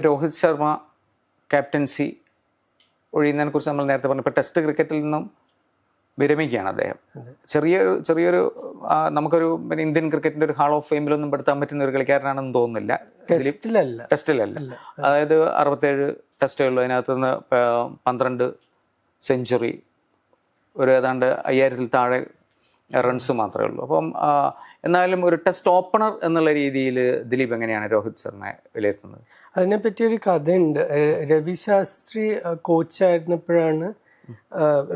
Rohit Sharma captaincy ഒഴിയുന്നതിനെ കുറിച്ച് നമ്മൾ നേരത്തെ പറഞ്ഞു. ഇപ്പോൾ ടെസ്റ്റ് ക്രിക്കറ്റിൽ നിന്നും വിരമിക്കുകയാണ് അദ്ദേഹം. ചെറിയൊരു ചെറിയൊരു നമുക്കൊരു പിന്നെ ഇന്ത്യൻ ക്രിക്കറ്റിന്റെ ഒരു ഹാൾ ഓഫ് ഫെയിമിലൊന്നും പെടുത്താൻ പറ്റുന്ന ഒരു കളിക്കാരനാണെന്ന് തോന്നുന്നില്ല. ടെസ്റ്റിലല്ല. ടെസ്റ്റിലല്ല. അതായത് അറുപത്തേഴ് ടെസ്റ്റുകളിൽ അതിനകത്ത് നിന്ന് പന്ത്രണ്ട് സെഞ്ചുറി ഒരു ഏതാണ്ട് അയ്യായിരത്തിൽ താഴെ റൺസ് മാത്രമേ ഉള്ളൂ. അപ്പം എന്നാലും ഒരു ടെസ്റ്റ് ഓപ്പണർ എന്നുള്ള രീതിയിൽ ദിലീപ് എങ്ങനെയാണ് രോഹിത് ശർമ്മയെ വിലയിരുത്തുന്നത്? അതിനെപ്പറ്റി ഒരു കഥയുണ്ട്. രവി ശാസ്ത്രി കോച്ചായിരുന്നപ്പോഴാണ്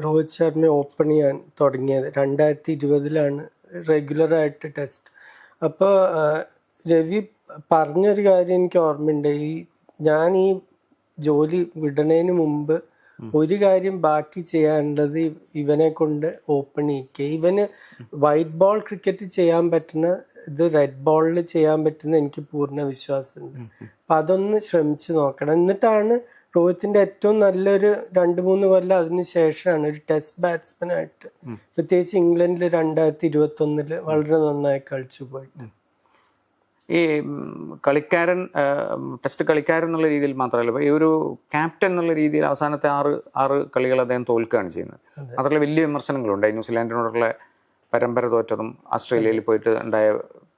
രോഹിത് ശർമ്മ ഓപ്പൺ ചെയ്യാൻ തുടങ്ങിയത്. രണ്ടായിരത്തി ഇരുപതിലാണ് റെഗുലറായിട്ട് ടെസ്റ്റ് അപ്പോൾ രവി പറഞ്ഞൊരു കാര്യം എനിക്ക് ഓർമ്മയുണ്ട്. ഈ ഞാൻ ഈ ജോലി വിടണേന് മുമ്പ് ഒരു കാര്യം ബാക്കി ചെയ്യാനുള്ളത് ഇവനെ കൊണ്ട് ഓപ്പൺ ചെയ്യിക്കുക ഇവന് വൈറ്റ് ബോൾ ക്രിക്കറ്റ് ചെയ്യാൻ പറ്റുന്ന ഇത് റെഡ് ബോളിൽ ചെയ്യാൻ പറ്റുന്ന എനിക്ക് പൂർണ വിശ്വാസമുണ്ട്. അപ്പം അതൊന്ന് ശ്രമിച്ചു നോക്കണം. എന്നിട്ടാണ് രോഹിത്തിന്റെ ഏറ്റവും നല്ലൊരു രണ്ട് മൂന്ന് കൊല്ലം അതിന് ശേഷമാണ് ഒരു ടെസ്റ്റ് ബാറ്റ്സ്മാനായിട്ട് പ്രത്യേകിച്ച് ഇംഗ്ലണ്ടിൽ രണ്ടായിരത്തി ഇരുപത്തി ഒന്നിൽ വളരെ നന്നായി കളിച്ചു പോയിട്ട്. ഈ കളിക്കാരൻ ടെസ്റ്റ് കളിക്കാരൻ എന്നുള്ള രീതിയിൽ മാത്രമല്ല ഈ ഒരു ക്യാപ്റ്റൻ എന്നുള്ള രീതിയിൽ അവസാനത്തെ ആറ് ആറ് കളികൾ അദ്ദേഹം തോൽക്കുകയാണ് ചെയ്യുന്നത്. മാത്രമല്ല വലിയ വിമർശനങ്ങളുണ്ട്. ന്യൂസിലാൻഡിനോടുള്ള പരമ്പര തോറ്റതും ഓസ്ട്രേലിയയിൽ പോയിട്ട് ഉണ്ടായ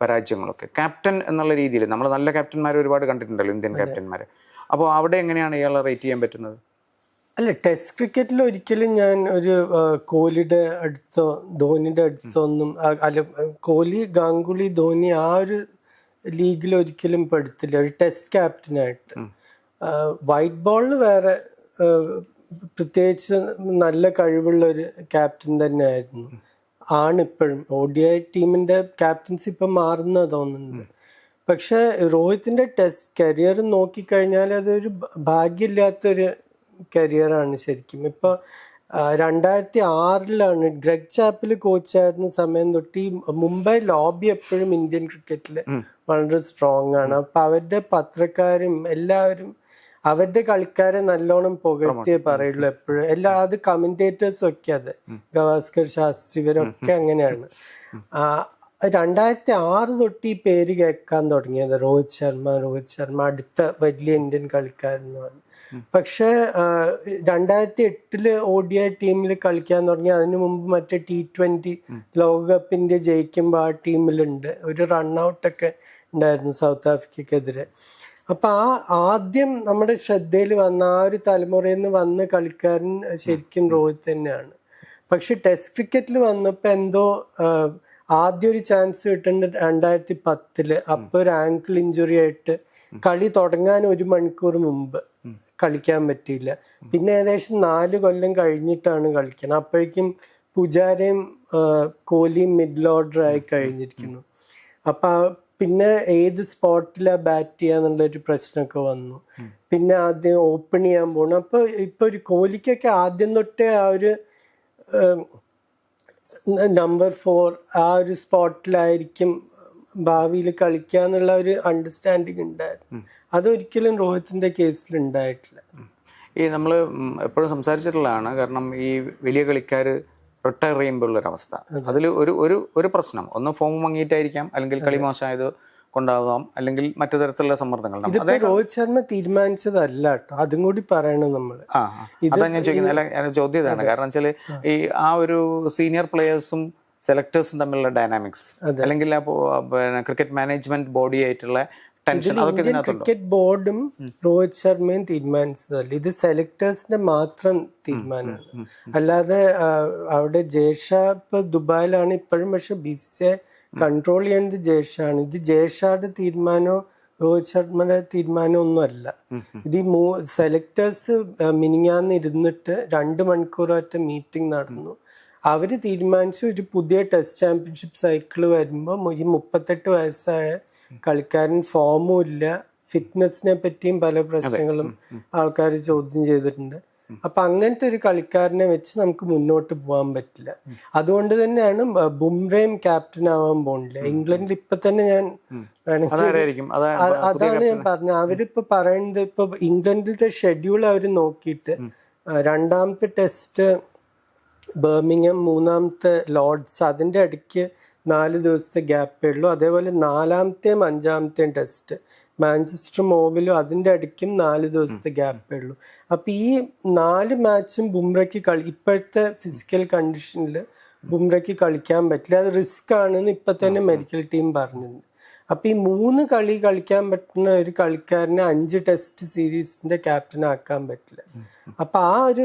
പരാജയങ്ങളൊക്കെ. ക്യാപ്റ്റൻ എന്നുള്ള രീതിയിൽ നമ്മൾ നല്ല ക്യാപ്റ്റന്മാരെ ഒരുപാട് കണ്ടിട്ടുണ്ടല്ലോ ഇന്ത്യൻ ക്യാപ്റ്റന്മാരെ അപ്പോൾ അവിടെ എങ്ങനെയാണ് ഇയാളെ റേറ്റ് ചെയ്യാൻ പറ്റുന്നത്? അല്ല ടെസ്റ്റ് ക്രിക്കറ്റിൽ ഒരിക്കലും ഞാൻ ഒരു കോഹ്ലിയുടെ അടുത്തോ ധോണിയുടെ അടുത്തോ ഒന്നും അല്ല കോഹ്ലി ഗാംഗുലി ധോണി ആ ഒരു ലീഗിൽ ഒരിക്കലും പെടുത്തില്ല. ഒരു ടെസ്റ്റ് ക്യാപ്റ്റനായിട്ട് വൈറ്റ് ബോളിൽ വേറെ പ്രത്യേകിച്ച് നല്ല കഴിവുള്ള ഒരു ക്യാപ്റ്റൻ തന്നെയായിരുന്നു. ആണ് ഇപ്പോഴും ഒ ഡി ഐ ടീമിന്റെ ക്യാപ്റ്റൻസി ഇപ്പം മാറുന്ന തോന്നുന്നുണ്ട് പക്ഷെ രോഹിത്തിന്റെ ടെസ്റ്റ് കരിയർ നോക്കിക്കഴിഞ്ഞാൽ അതൊരു ഭാഗ്യമില്ലാത്തൊരു കരിയറാണ് ശരിക്കും. ഇപ്പൊ ആ, രണ്ടായിരത്തി ആറിലാണ് ഗ്രഗ് ചാപ്പിൽ കോച്ചായിരുന്ന സമയം തൊട്ട് ഈ മുംബൈ ലോബി എപ്പോഴും ഇന്ത്യൻ ക്രിക്കറ്റിൽ വളരെ സ്ട്രോങ് ആണ്. അപ്പൊ അവരുടെ പത്രക്കാരും എല്ലാവരും അവരുടെ കളിക്കാരെ നല്ലോണം പുകഴ്ത്തിയേ പറയുള്ളൂ എപ്പോഴും. എല്ലാ അത് കമന്റേറ്റേഴ്സും ഒക്കെ അതെ. ഗവാസ്കർ ശാസ്ത്രി ഇവരൊക്കെ അങ്ങനെയാണ്. ആ, രണ്ടായിരത്തി ആറ് തൊട്ട് ഈ പേര് കേൾക്കാൻ തുടങ്ങിയത്. രോഹിത് ശർമ്മ രോഹിത് ശർമ്മ അടുത്ത വലിയ ഇന്ത്യൻ കളിക്കാരൻ എന്ന് പറഞ്ഞു പക്ഷേ രണ്ടായിരത്തി എട്ടിൽ ഐ ടീമിൽ കളിക്കാൻ തുടങ്ങി. അതിനു മുമ്പ് മറ്റേ ടി ട്വന്റി ലോകകപ്പിന്റെ ജയിക്കുമ്പോൾ ആ ടീമിലുണ്ട്. ഒരു റൺഔട്ടൊക്കെ ഉണ്ടായിരുന്നു സൗത്ത് ആഫ്രിക്കക്കെതിരെ. അപ്പൊ ആ ആദ്യം നമ്മുടെ ശ്രദ്ധയിൽ വന്ന ആ ഒരു തലമുറയിൽ നിന്ന് വന്ന കളിക്കാരൻ ശരിക്കും രോഹിത് തന്നെയാണ്. പക്ഷെ ടെസ്റ്റ് ക്രിക്കറ്റിൽ വന്നപ്പോൾ എന്തോ ആദ്യം ഒരു ചാൻസ് കിട്ടേണ്ടത് രണ്ടായിരത്തി പത്തിൽ അപ്പൊ ഒരു ആങ്കിൾ ഇഞ്ചുറി ആയിട്ട് കളി തുടങ്ങാൻ ഒരു മണിക്കൂർ മുമ്പ് കളിക്കാൻ പറ്റിയില്ല. പിന്നെ ഏകദേശം നാല് കൊല്ലം കഴിഞ്ഞിട്ടാണ് കളിക്കണം അപ്പോഴേക്കും പുജാരയും കോഹ്ലിയും മിഡിൽ ഓർഡർ ആയി കഴിഞ്ഞിരിക്കുന്നു. അപ്പൊ പിന്നെ ഏത് സ്പോട്ടിലാ ബാറ്റ് ചെയ്യാന്നുള്ള ഒരു പ്രശ്നമൊക്കെ വന്നു. പിന്നെ ആദ്യം ഓപ്പൺ ചെയ്യാൻ പോകണം അപ്പൊ ഇപ്പൊ ഒരു കോഹ്ലിക്കൊക്കെ ആദ്യം തൊട്ടേ ആ ഒരു നമ്പർ ഫോർ ആ ഒരു സ്പോട്ടിലായിരിക്കും ഭാവിയിൽ കളിക്കുക എന്നുള്ള ഒരു അണ്ടർസ്റ്റാൻഡിങ് ഉണ്ടായിരുന്നു. അതൊരിക്കലും രോഹിത്തിന്റെ കേസിൽ ഉണ്ടായിട്ടില്ല. ഈ നമ്മൾ എപ്പോഴും സംസാരിച്ചിട്ടുള്ളതാണ് കാരണം ഈ വലിയ കളിക്കാർ റിട്ടയർ ചെയ്യുമ്പോഴുള്ളൊരവസ്ഥ അതിൽ ഒരു ഒരു ഒരു പ്രശ്നം. ഒന്ന് ഫോം മങ്ങിയിട്ടായിരിക്കാം അല്ലെങ്കിൽ കളി മോശമായത് കൊണ്ടാവാം അല്ലെങ്കിൽ മറ്റു തരത്തിലുള്ള സമ്മർദ്ദങ്ങൾ. ഇതിപ്പോ രോഹിത് ശർമ്മ തീരുമാനിച്ചതല്ല കേട്ടോ. അതും കൂടി പറയണം നമ്മൾ ആ. അതാ ഞാൻ ചോദിക്കുന്നത്. ചോദ്യം ഇതാണ് കാരണം വെച്ചാൽ ഈ ആ ഒരു സീനിയർ പ്ലേയേഴ്സും സെലക്ടേഴ്സും തമ്മിലുള്ള ഡൈനാമിക്സ് അല്ലെങ്കിൽ ആ പിന്നെ ക്രിക്കറ്റ് മാനേജ്മെന്റ് ബോഡി ആയിട്ടുള്ള ക്രിക്കറ്റ് ബോർഡും രോഹിത് ശർമ്മയും തീരുമാനിച്ചതല്ല. ഇത് സെലക്ടേഴ്സിന്റെ മാത്രം തീരുമാനമാണ്. അല്ലാതെ അവിടെ ജേഷ ഇപ്പൊ ദുബായിലാണ് ഇപ്പോഴും. പക്ഷെ ബി സി ഐ കൺട്രോൾ ചെയ്യേണ്ടത് ജയഷാണ് ഇത് ജേഷയുടെ തീരുമാനമോ രോഹിത് ശർമ്മയുടെ തീരുമാനം ഒന്നും അല്ല ഇത് ഈ മൂ സെലക്ടേഴ്സ് മിനിങ്ങാന്ന് ഇരുന്നിട്ട് രണ്ട് മണിക്കൂറായിട്ട് മീറ്റിംഗ് നടന്നു. അവർ തീരുമാനിച്ചു ഒരു പുതിയ ടെസ്റ്റ് ചാമ്പ്യൻഷിപ്പ് സൈക്കിൾ വരുമ്പോൾ ഈ മുപ്പത്തെട്ട് വയസ്സായ കളിക്കാരൻ ഫോമും ഇല്ല. ഫിറ്റ്നസിനെ പറ്റിയും പല പ്രശ്നങ്ങളും ആൾക്കാർ ചോദ്യം ചെയ്തിട്ടുണ്ട്. അപ്പൊ അങ്ങനത്തെ ഒരു കളിക്കാരനെ വെച്ച് നമുക്ക് മുന്നോട്ട് പോകാൻ പറ്റില്ല. അതുകൊണ്ട് തന്നെയാണ് ബുംറയും ക്യാപ്റ്റൻ ആവാൻ പോണില്ല. ഇംഗ്ലണ്ടിൽ ഇപ്പൊ തന്നെ ഞാൻ അതാണ് ഞാൻ പറഞ്ഞത്. അവരിപ്പോ പറയുന്നത് ഇപ്പൊ ഇംഗ്ലണ്ടിലത്തെ ഷെഡ്യൂൾ അവർ നോക്കിയിട്ട് രണ്ടാമത്തെ ടെസ്റ്റ് ബേർമിങ്ഹം മൂന്നാമത്തെ ലോർഡ്സ് അതിന്റെ ഇടയ്ക്ക് നാല് ദിവസത്തെ ഗ്യാപ്പേ ഉള്ളൂ. അതേപോലെ നാലാമത്തെയും അഞ്ചാമത്തെയും ടെസ്റ്റ് മാഞ്ചസ്റ്ററും മോവിലും അതിന്റെ അടിക്കും നാല് ദിവസത്തെ ഗ്യാപ്പേ ഉള്ളൂ. അപ്പം ഈ നാല് മാച്ചും ബുംറയ്ക്ക് കളി ഇപ്പോഴത്തെ ഫിസിക്കൽ കണ്ടീഷനിൽ ബുംറയ്ക്ക് കളിക്കാൻ പറ്റില്ല. അത് റിസ്ക് ആണെന്ന് ഇപ്പം തന്നെ മെഡിക്കൽ ടീം പറഞ്ഞിട്ടുണ്ട്. അപ്പം ഈ മൂന്ന് കളി കളിക്കാൻ പറ്റുന്ന ഒരു കളിക്കാരനെ അഞ്ച് ടെസ്റ്റ് സീരീസിന്റെ ക്യാപ്റ്റൻ ആക്കാൻ പറ്റില്ല. അപ്പം ആ ഒരു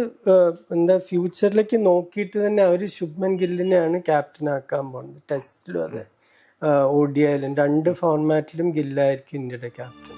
എന്താ ഫ്യൂച്ചറിലേക്ക് നോക്കിയിട്ട് തന്നെ അവർ ശുഭ്മൻ ഗില്ലിനെയാണ് ക്യാപ്റ്റൻ ആക്കാൻ പോകുന്നത് ടെസ്റ്റിലും അതെ. ഒ ഡി ഐയിലും രണ്ട് ഫോർമാറ്റിലും ഗില്ലായിരിക്കും ഇന്ത്യയുടെ ക്യാപ്റ്റൻ